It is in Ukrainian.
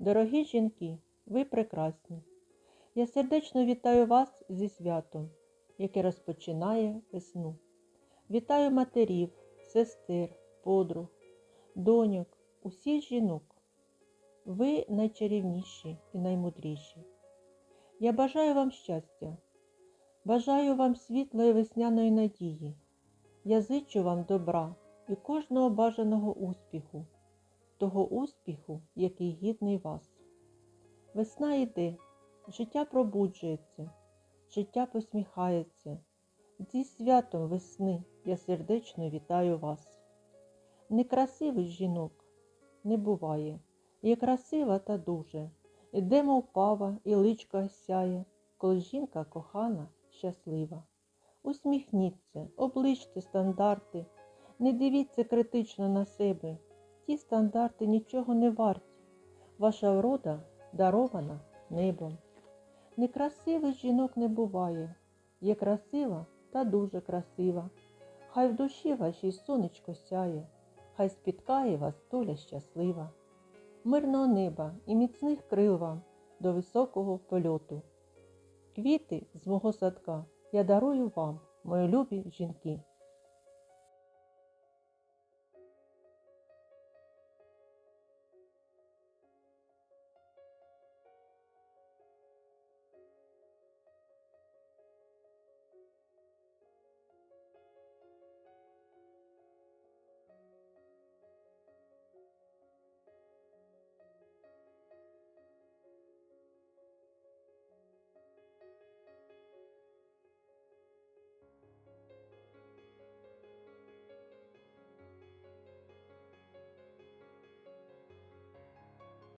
Дорогі жінки, ви прекрасні. Я сердечно вітаю вас зі святом, яке розпочинає весну. Вітаю матерів, сестер, подруг, доньок, усіх жінок. Ви найчарівніші і наймудріші. Я бажаю вам щастя, бажаю вам світлої весняної надії. Я зичу вам добра і кожного бажаного успіху, того успіху, який гідний вас. Весна йде, життя пробуджується, життя посміхається. Зі святом весни я сердечно вітаю вас. Некрасивих жінок не буває, є красива та дуже. Іде мов пава, і личко сяє, коли жінка кохана, щаслива. Усміхніться, обличте стандарти, не дивіться критично на себе. Ті стандарти нічого не варті. Ваша врода дарована небом. Некрасивих жінок не буває, є красива та дуже красива. Хай в душі вашій сонечко сяє, хай спіткає вас доля щаслива. Мирного неба і міцних крил вам до високого польоту. Квіти з мого садка я дарую вам, мої любі жінки.